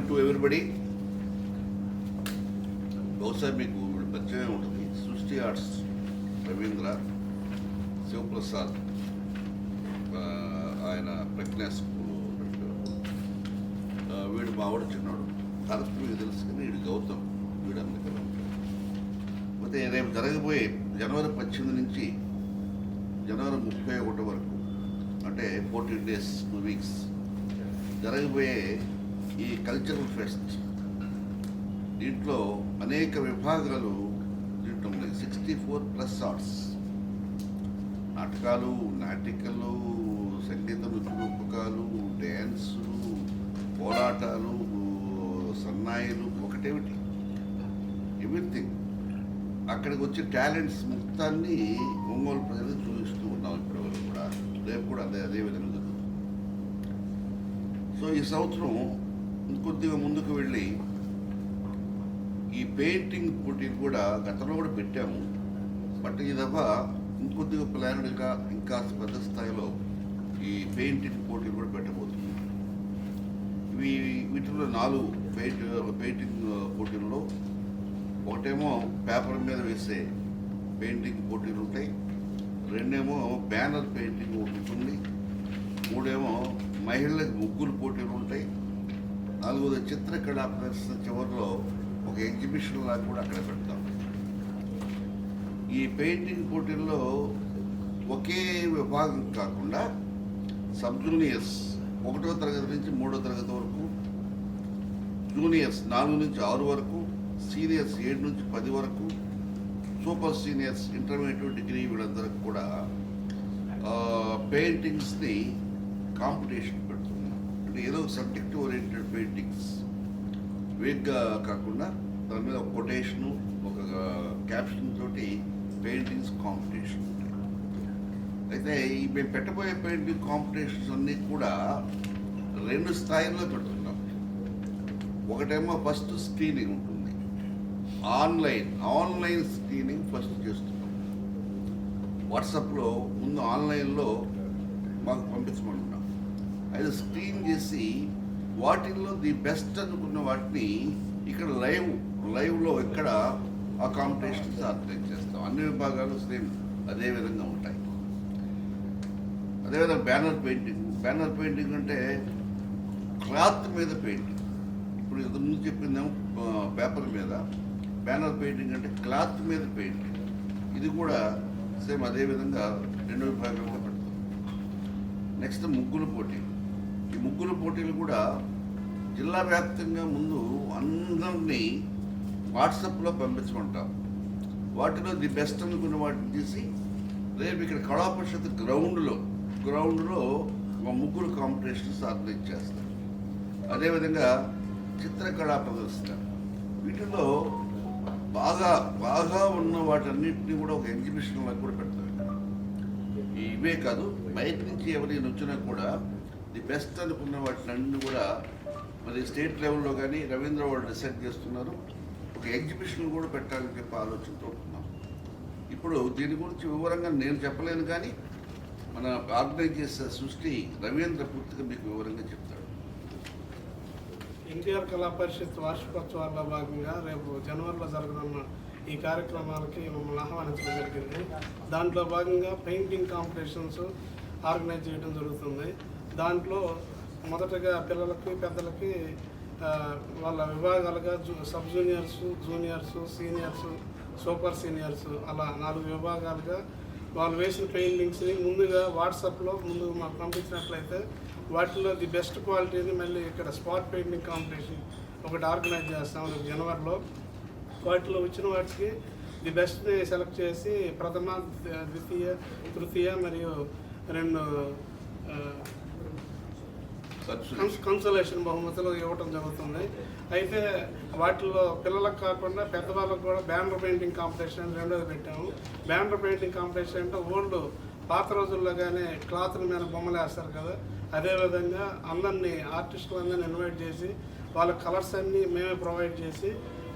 Welcome to everybody? బహుశా మీకు పరిచయం ఉంటుంది. సృష్టి ఆర్ట్స్ రవీంద్ర శివప్రసాద్ ఆయన ప్రజ్ఞా స్కూల్ వీడు మావాడు చిన్నాడు. భరత్ మీకు తెలుసు కానీ వీడు గౌతమ్. వీడు అందుకని అయితే రేపు జరగబోయే జనవరి పద్దెనిమిది నుంచి జనవరి ముప్పై ఒకటి వరకు అంటే ఫోర్టీన్ డేస్ టూ వీక్స్ జరగబోయే ఈ కల్చరల్ ఫెస్ట్ దీంట్లో అనేక విభాగాలు దీంట్లో ఉన్నాయి. సిక్స్టీ ఫోర్ ప్లస్ ఆర్ట్స్ నాటకాలు నాటికలు సంగీత నృత్యరూపకాలు డ్యాన్సులు పోరాటాలు సన్నాయిలు ఒకటేమిటి? ఎవ్రీథింగ్. అక్కడికి వచ్చే టాలెంట్స్ మొత్తాన్ని ఒంగోలు ప్రజలు చూపిస్తూ ఉన్నాం ఇప్పటి వరకు కూడా. రేపు కూడా అదే అదే విధంగా జరుగుతుంది. సో ఈ సంవత్సరం ఇంకొద్దిగా ముందుకు వెళ్ళి ఈ పెయింటింగ్ పోటీలు కూడా గతంలో కూడా పెట్టాము. బట్ ఈ దఫా ఇంకొద్దిగా ప్లానెడ్గా ఇంకా పెద్ద స్థాయిలో ఈ పెయింటింగ్ పోటీలు కూడా పెట్టబోతున్నాం. ఇవి వీటిలో నాలుగు పెయింట్ పెయింటింగ్ పోటీల్లో ఒకటేమో పేపర్ మీద వేసే పెయింటింగ్ పోటీలు ఉంటాయి. రెండేమో బ్యానర్ పెయింటింగ్ ఒకటి ఉంటుంది. మూడేమో మహిళలకు ముగ్గురు పోటీలు ఉంటాయి. నాలుగోది చిత్రకళా ప్రదర్శన చివరిలో ఒక ఎగ్జిబిషన్ లాగా కూడా అక్కడ పెడతాం. ఈ పెయింటింగ్ పోటీల్లో ఒకే విభాగం కాకుండా సబ్ జూనియర్స్ ఒకటో తరగతి నుంచి మూడో తరగతి వరకు జూనియర్స్ నాలుగు నుంచి ఆరు వరకు సీనియర్స్ ఏడు నుంచి పది వరకు సూపర్ సీనియర్స్ ఇంటర్మీడియట్ డిగ్రీ వీళ్ళందరికీ కూడా పెయింటింగ్స్ని కాంపిటీషన్ అంటే ఏదో సబ్జెక్ట్ ఓరియంటెడ్ పెయింటింగ్స్ వేగ్గా కాకుండా దాని మీద ఒక కొటేషను ఒక క్యాప్షన్ తోటి పెయింటింగ్స్ కాంపిటీషన్ ఉంటాయి అయితే ఈ మేము పెట్టబోయే పెయింటింగ్ కాంపిటీషన్స్ అన్నీ కూడా రెండు స్థాయిల్లో పెడుతున్నాం. ఒకటేమో ఫస్ట్ స్క్రీనింగ్ ఉంటుంది. ఆన్లైన్ ఆన్లైన్ స్క్రీనింగ్ ఫస్ట్ చేస్తున్నాం. వాట్సాప్లో ముందు ఆన్లైన్లో మాకు పంపించమంటున్నాం అది స్క్రీన్ చేసి వాటిల్లో ది బెస్ట్ అనుకున్న వాటిని ఇక్కడ లైవ్ లైవ్లో ఇక్కడ ఆ కాంపిటీషన్స్ ఆర్గనైజ్ చేస్తాం. అన్ని విభాగాలు సేమ్ అదే విధంగా ఉంటాయి. అదేవిధంగా బ్యానర్ పెయింటింగ్. బ్యానర్ పెయింటింగ్ అంటే క్లాత్ మీద పెయింటింగ్. ఇప్పుడు ఇంతకు ముందు చెప్పిందేమో పేపర్ మీద. బ్యానర్ పెయింటింగ్ అంటే క్లాత్ మీద పెయింటింగ్. ఇది కూడా సేమ్ అదే విధంగా రెండు విభాగంలో పెడతాం. నెక్స్ట్ ముగ్గుల పోటీలు ఈ ముగ్గుల పోటీలు కూడా జిల్లా వ్యాప్తంగా ముందు అందరినీ వాట్సాప్లో పంపించమంటాం. వాటిలో ది బెస్ట్ అనుకున్న వాటిని తీసి రేపు ఇక్కడ కళా పరిషత్ గ్రౌండ్లో గ్రౌండ్లో ఒక ముగ్గురు కాంపిటీషన్స్ ఆర్గనైజ్ చేస్తారు అదేవిధంగా చిత్రకళా ప్రదర్శన వీటిలో బాగా బాగా ఉన్న వాటన్నిటిని కూడా ఒక ఎగ్జిబిషన్ లాగా కూడా పెడతారు. ఇవే కాదు బయట నుంచి ఎవరైనా వచ్చినా కూడా ది బెస్ట్ అనుకున్న వాటిని కూడా మరి స్టేట్ లెవెల్లో కానీ రవీంద్ర వాళ్ళు డిసైడ్ చేస్తున్నారు. ఒక ఎగ్జిబిషన్ కూడా పెట్టాలని చెప్పి ఆలోచనతో ఉంటున్నాం ఇప్పుడు దీని గురించి వివరంగా నేను చెప్పలేను కానీ మన ఆర్గనైజ్ చేసే సృష్టి రవీంద్ర పూర్తిగా మీకు వివరంగా చెప్తాడు. ఎన్టీఆర్ కళా పరిషత్ వార్షికోత్సవాల్లో భాగంగా రేపు జనవరిలో జరగనున్న ఈ కార్యక్రమాలకి మమ్మల్ని ఆహ్వానించడం జరిగింది. దాంట్లో భాగంగా పెయింటింగ్ కాంపిటీషన్స్ ఆర్గనైజ్ చేయడం జరుగుతుంది. దాంట్లో మొదటగా పిల్లలకి పెద్దలకి వాళ్ళ విభాగాలుగా zoo sub juniors juniors seniors super seniors అలా నాలుగు విభాగాలుగా వాళ్ళు వేసిన పెయింటింగ్స్ని ముందుగా వాట్సాప్లో ముందు మాకు పంపించినట్లయితే వాటిలో ది బెస్ట్ క్వాలిటీని మళ్ళీ ఇక్కడ స్పాట్ పెయింటింగ్ కాంపిటీషన్ ఒకటి ఆర్గనైజ్ చేస్తాం రేపు జనవరిలో. వాటిలో వచ్చిన వాటికి ది బెస్ట్ని సెలెక్ట్ చేసి ప్రథమ ద్వితీయ తృతీయ మరియు రెండు కన్సలేషన్ బహుమతులు ఇవ్వటం జరుగుతుంది. అయితే వాటిల్లో పిల్లలకు కాకుండా పెద్దవాళ్ళకు కూడా బ్యానర్ పెయింటింగ్ కాంపిటీషన్ రెండోది పెట్టాము. బ్యానర్ పెయింటింగ్ కాంపిటీషన్ అంటే ఓల్డ్ పాత రోజుల్లో కానీ క్లాత్ల మీద బొమ్మలు వేస్తారు కదా. అదేవిధంగా అందరినీ ఆర్టిస్టులందరినీ ఇన్వైట్ చేసి వాళ్ళ కలర్స్ అన్నీ మేమే ప్రొవైడ్ చేసి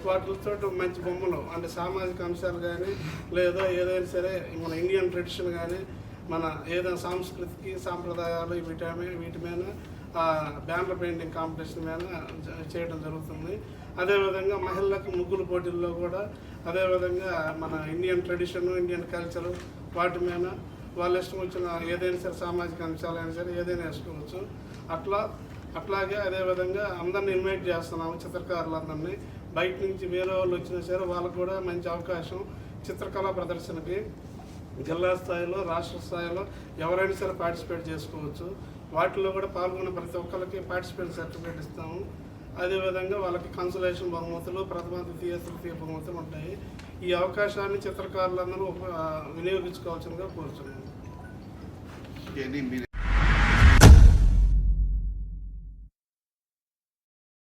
వాటితో మంచి బొమ్మలు అంటే సామాజిక అంశాలు కానీ లేదా ఏదైనా సరే మన ఇండియన్ ట్రెడిషన్ కానీ మన ఏదైనా సాంస్కృతికి సాంప్రదాయాలు వీటి వీటి మీద బ్యానర్ పెయింటింగ్ కాంపిటీషన్ మీద చేయడం జరుగుతుంది. అదేవిధంగా మహిళలకు ముగ్గులు పోటీల్లో కూడా అదేవిధంగా మన ఇండియన్ ట్రెడిషన్ ఇండియన్ కల్చరు వాటి మీద వాళ్ళ ఇష్టం వచ్చిన ఏదైనా సరే సామాజిక అంశాలైనా సరే ఏదైనా వేసుకోవచ్చు. అట్లా అట్లాగే అదేవిధంగా అందరిని ఇన్వైట్ చేస్తున్నాము చిత్రకారులందరినీ. బయట నుంచి వేరే వాళ్ళు వచ్చినా సరే వాళ్ళకు కూడా మంచి అవకాశం చిత్రకళా ప్రదర్శనకి జిల్లా స్థాయిలో రాష్ట్ర స్థాయిలో ఎవరైనా సరే పార్టిసిపేట్ చేసుకోవచ్చు. వాటిలో కూడా పాల్గొన్న ప్రతి ఒక్కరికి పార్టిసిపేట్ సర్టిఫికేట్ ఇస్తాము. అదేవిధంగా వాళ్ళకి కన్సలేషన్ బహుమతులు ప్రథమ ద్వితీయ తృతీయ బహుమతులు ఉంటాయి. ఈ అవకాశాన్ని చిత్రకారులందరూ వినియోగించుకోవాల్సిందిగా కోరుతున్నాను